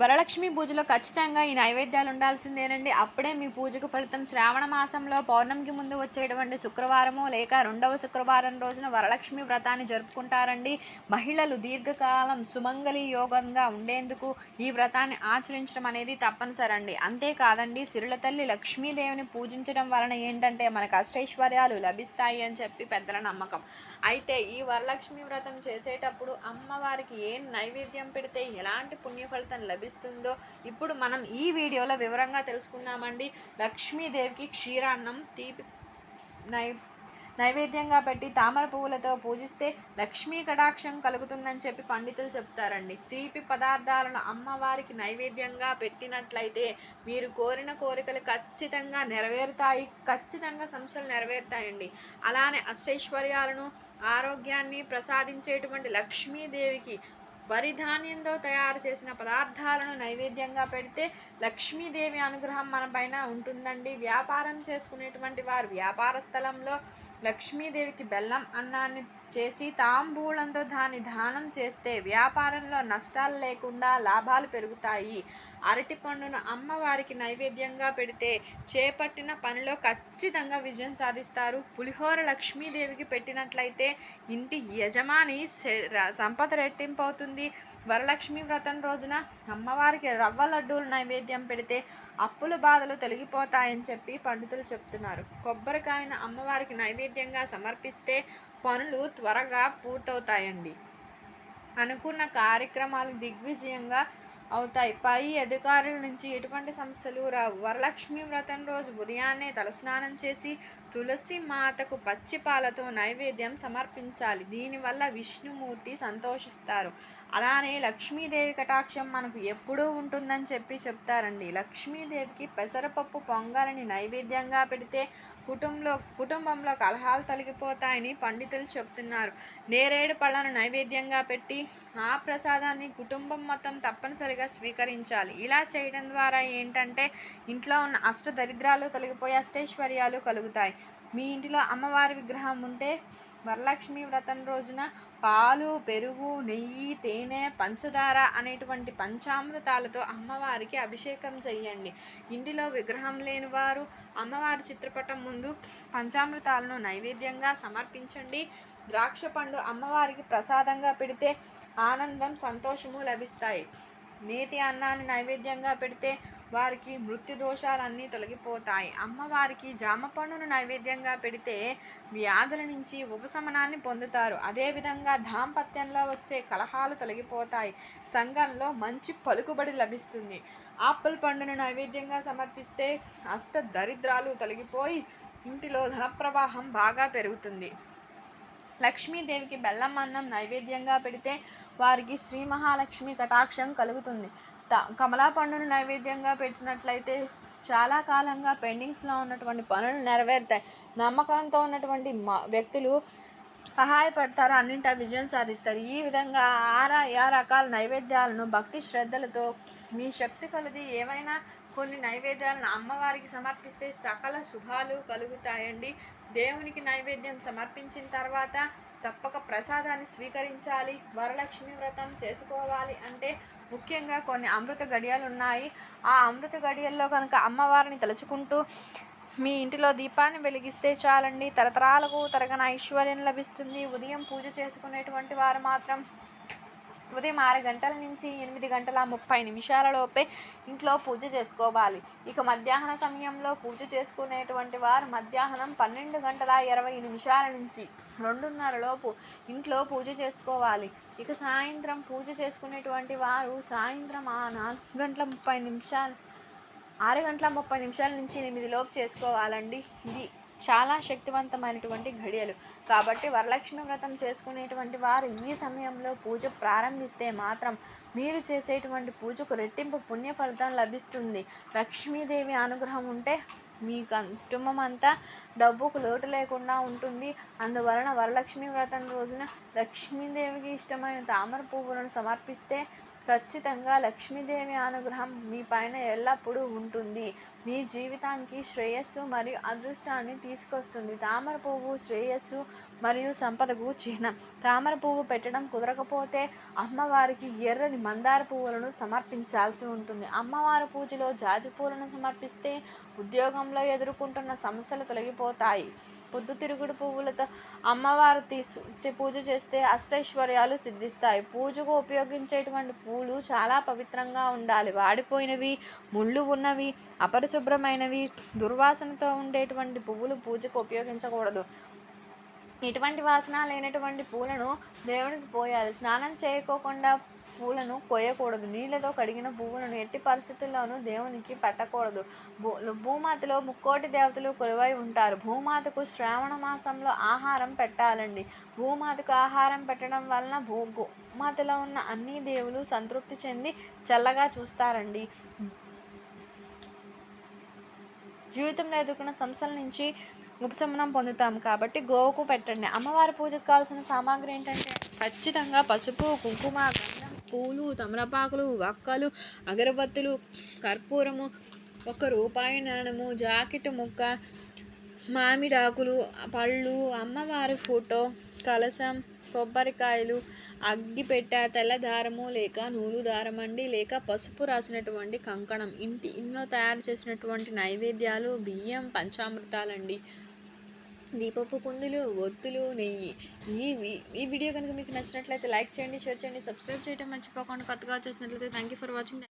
వరలక్ష్మి పూజలో ఖచ్చితంగా ఈ నైవేద్యాలు ఉండాల్సిందేనండి. అప్పుడే మీ పూజకు ఫలితం శ్రావణ మాసంలో పౌర్ణమికి ముందు వచ్చేటువంటి శుక్రవారము లేక రెండవ శుక్రవారం రోజున వరలక్ష్మి వ్రతాన్ని జరుపుకుంటారండి. మహిళలు దీర్ఘకాలం సుమంగళి యోగంగా ఉండేందుకు ఈ వ్రతాన్ని ఆచరించడం అనేది తప్పనిసరి అండి అంతేకాదండి సిరుల తల్లి లక్ష్మీదేవిని పూజించడం వలన ఏంటంటే మనకు అష్టైశ్వర్యాలు లభిస్తాయి అని చెప్పి పెద్దల నమ్మకం. అయితే ఈ వరలక్ష్మి వ్రతం చేసేటప్పుడు అమ్మవారికి ఏం నైవేద్యం పెడితే ఎలాంటి పుణ్య ఫలితం లభి లభిస్తుందో ఇప్పుడు మనం ఈ వీడియోలో వివరంగా తెలుసుకుందామండి. లక్ష్మీదేవికి క్షీరాన్నం తీపి నై నైవేద్యంగా పెట్టి తామర పువ్వులతో పూజిస్తే లక్ష్మీ కటాక్షం కలుగుతుందని చెప్పి పండితులు చెప్తారండి. తీపి పదార్థాలను అమ్మవారికి నైవేద్యంగా పెట్టినట్లయితే మీరు కోరిన కోరికలు ఖచ్చితంగా నెరవేరుతాయి. ఖచ్చితంగా సమస్యలు నెరవేరుతాయండి. అలానే అష్టైశ్వర్యాలను ఆరోగ్యాన్ని ప్రసాదించేటువంటి లక్ష్మీదేవికి వరి ధాన్యంతో తయారు చేసిన పదార్థాలను నైవేద్యంగా పెడితే లక్ష్మీదేవి అనుగ్రహం మన పైన ఉంటుందండి. వ్యాపారం చేసుకునేటువంటి వారు వ్యాపార స్థలంలో లక్ష్మీదేవికి బెల్లం అన్నాన్ని చేసి తాంబూలంతో దాన్ని దానం చేస్తే వ్యాపారంలో నష్టాలు లేకుండా లాభాలు పెరుగుతాయి. అరటి పండును అమ్మవారికి నైవేద్యంగా పెడితే చేపట్టిన పనిలో ఖచ్చితంగా విజయం సాధిస్తారు. పులిహోర లక్ష్మీదేవికి పెట్టినట్లయితే ఇంటి యజమాని సంపద రెట్టింపు అవుతుంది. వరలక్ష్మి వ్రతం రోజున అమ్మవారికి రవ్వ లడ్డూలు నైవేద్యం పెడితే అప్పుల బాధలు తొలగిపోతాయని చెప్పి పండితులు చెప్తున్నారు. కొబ్బరికాయను అమ్మవారికి నైవేద్యంగా సమర్పిస్తే పనులు త్వరగా పూర్తవుతాయండి. అనుకున్న కార్యక్రమాలు దిగ్విజయంగా అవుతాయి. పై అధికారుల నుంచి ఎటువంటి సమస్యలు రావు. వరలక్ష్మి వ్రతం రోజు ఉదయాన్నే తలస్నానం చేసి తులసి మాతకు పచ్చి పాలతో నైవేద్యం సమర్పించాలి. దీనివల్ల విష్ణుమూర్తి సంతోషిస్తారు. అలానే లక్ష్మీదేవి కటాక్షం మనకు ఎప్పుడూ ఉంటుందని చెప్పి చెప్తారండి. లక్ష్మీదేవికి పెసరపప్పు పొంగలని నైవేద్యంగా పెడితే కుటుంబంలో కుటుంబంలో కలహాలు తొలగిపోతాయని పండితులు చెప్తున్నారు నేరేడు పళ్ళను నైవేద్యంగా పెట్టి ఆ ప్రసాదాన్ని కుటుంబం మొత్తం తప్పనిసరిగా స్వీకరించాలి. ఇలా చేయడం ద్వారా ఏంటంటే ఇంట్లో ఉన్న అష్ట దరిద్రాలు తొలగిపోయి అష్టైశ్వర్యాలు కలుగుతాయి. మీ ఇంటిలో అమ్మవారి విగ్రహం ఉంటే వరలక్ష్మి వ్రతం రోజున పాలు పెరుగు నెయ్యి తేనె పంచదార అనేటువంటి పంచామృతాలతో అమ్మవారికి అభిషేకం చేయండి. ఇంటిలో విగ్రహం లేని వారు అమ్మవారి చిత్రపటం ముందు పంచామృతాలను నైవేద్యంగా సమర్పించండి. ద్రాక్ష పండు అమ్మవారికి ప్రసాదంగా పెడితే ఆనందం సంతోషము లభిస్తాయి. నేతి అన్నాన్ని నైవేద్యంగా పెడితే వారికి మృత్యు దోషాలన్నీ తొలగిపోతాయి. అమ్మవారికి జామ పండును నైవేద్యంగా పెడితే వ్యాధుల నుంచి ఉపశమనాన్ని పొందుతారు. అదేవిధంగా దాంపత్యంలో వచ్చే కలహాలు తొలగిపోతాయి. సంఘంలో మంచి పలుకుబడి లభిస్తుంది. ఆపిల్ పండును నైవేద్యంగా సమర్పిస్తే అష్ట దరిద్రాలు తొలగిపోయి ఇంటిలో ధన ప్రవాహం బాగా పెరుగుతుంది. లక్ష్మీదేవికి బెల్లం అన్నం నైవేద్యంగా పెడితే వారికి శ్రీ మహాలక్ష్మి కటాక్షం కలుగుతుంది. త కమలా పండును నైవేద్యంగా పెట్టినట్లయితే చాలా కాలంగా పెండింగ్స్లో ఉన్నటువంటి పనులు నెరవేరుతాయి. నమ్మకంతో ఉన్నటువంటి మా వ్యక్తులు సహాయపడతారు అన్నింటా విజయం సాధిస్తారు. ఈ విధంగా ఆరా ఆ రకాల నైవేద్యాలను భక్తి శ్రద్ధలతో మీ శక్తి కొలది ఏవైనా కొన్ని నైవేద్యాలను అమ్మవారికి సమర్పిస్తే సకల శుభాలు కలుగుతాయండి. దేవునికి నైవేద్యం సమర్పించిన తర్వాత తప్పక ప్రసాదాన్ని స్వీకరించాలి వరలక్ష్మి వ్రతం చేసుకోవాలి అంటే ముఖ్యంగా కొన్ని అమృత గడియలు ఉన్నాయి ఆ అమృత గడియల్లో కనుక అమ్మవారిని తలుచుకుంటూ మీ ఇంటిలో దీపాన్ని వెలిగిస్తే చాలండి. తరతరాలకు తరగన ఐశ్వర్యం లభిస్తుంది. ఉదయం పూజ చేసుకునేటువంటి వారు మాత్రం ఉదయం ఆరు గంటల నుంచి ఎనిమిది గంటల ముప్పై నిమిషాలలోపే ఇంట్లో పూజ చేసుకోవాలి. ఇక మధ్యాహ్న సమయంలో పూజ చేసుకునేటువంటి వారు మధ్యాహ్నం పన్నెండు గంటల ఇరవై నిమిషాల నుంచి రెండున్నర లోపు ఇంట్లో పూజ చేసుకోవాలి. ఇక సాయంత్రం పూజ చేసుకునేటువంటి వారు సాయంత్రం ఆ నాలుగు గంటల ముప్పై నిమిషాలు ఆరు గంటల ముప్పై నిమిషాల నుంచి ఎనిమిది లోపు చేసుకోవాలండి. ఇది చాలా శక్తివంతమైనటువంటి ఘడియలు. కాబట్టి వరలక్ష్మి వ్రతం చేసుకునేటువంటి వారు ఈ సమయంలో పూజ ప్రారంభిస్తే మాత్రం మీరు చేసేటువంటి పూజకు రెట్టింపు పుణ్య ఫలితం లభిస్తుంది. లక్ష్మీదేవి అనుగ్రహం ఉంటే మీ కుటుంబం అంతా డబ్బుకు లోటు లేకుండా ఉంటుంది. అందువలన వరలక్ష్మి వ్రతం రోజున లక్ష్మీదేవికి ఇష్టమైన తామర పువ్వులను సమర్పిస్తే ఖచ్చితంగా లక్ష్మీదేవి అనుగ్రహం మీ పైన ఎల్లప్పుడూ ఉంటుంది. మీ జీవితానికి శ్రేయస్సు మరియు అదృష్టాన్ని తీసుకొస్తుంది. తామర పువ్వు శ్రేయస్సు మరియు సంపదకు చిహ్నం. తామర పువ్వు పెట్టడం కుదరకపోతే అమ్మవారికి ఎర్రని మందార పువ్వులను సమర్పించాల్సి ఉంటుంది. అమ్మవారి పూజలో జాజి పూలను సమర్పిస్తే ఉద్యోగంలో ఎదుర్కొంటున్న సమస్యలు తొలగిపోతాయి. పొద్దుతిరుగుడు పువ్వులతో అమ్మవారు తీసు పూజ చేస్తే అష్టైశ్వర్యాలు సిద్ధిస్తాయి. పూజకు ఉపయోగించేటువంటి పూలు చాలా పవిత్రంగా ఉండాలి. వాడిపోయినవి ముళ్ళు ఉన్నవి అపరిశుభ్రమైనవి దుర్వాసనతో ఉండేటువంటి పువ్వులు పూజకు ఉపయోగించకూడదు. ఎటువంటి వాసన లేనటువంటి పూలను దేవునికి పోయాలి. స్నానం చేయకోకుండా పూలను కోయకూడదు. నీళ్ళతో కడిగిన పువ్వులను ఎట్టి పరిస్థితుల్లోనూ దేవునికి పెట్టకూడదు. భూ భూమాతలో ముక్కోటి దేవతలు కొలువై ఉంటారు. భూమాతకు శ్రావణ మాసంలో ఆహారం పెట్టాలండి. భూమాతకు ఆహారం పెట్టడం వలన భూ భూమాతలో ఉన్న అన్ని దేవులు సంతృప్తి చెంది చల్లగా చూస్తారండి. జీవితంలో ఎదుర్కొన్న సమస్యల నుంచి ఉపశమనం పొందుతాం కాబట్టి గోవుకు పెట్టండి. అమ్మవారి పూజకు కావాల్సిన సామాగ్రి ఏంటంటే ఖచ్చితంగా పసుపు కుంకుమ గంధం పూలు తమలపాకులు వక్కలు అగరబత్తులు కర్పూరము ఒక రూపాయి నాణము జాకెట్ ముక్క మామిడాకులు పళ్ళు అమ్మవారి ఫోటో కలసం కొబ్బరికాయలు అగ్గిపెట్ట తెల్ల దారము లేక నూలు దారం అండి లేక పసుపు రాసినటువంటి కంకణం ఇంటి ఇంట్లో తయారు చేసినటువంటి నైవేద్యాలు బియ్యం పంచామృతాలండి. దీపపు కుందులు ఒత్తులు నెయ్యి. ఈ ఈ వీడియో కనుక మీకు నచ్చినట్లయితే లైక్ చేయండి షేర్ చేయండి సబ్స్క్రైబ్ చేయడం మర్చిపోకుండా కొత్తగా వచ్చేసినట్లయితే థ్యాంక్ యూ ఫర్ వాచింగ్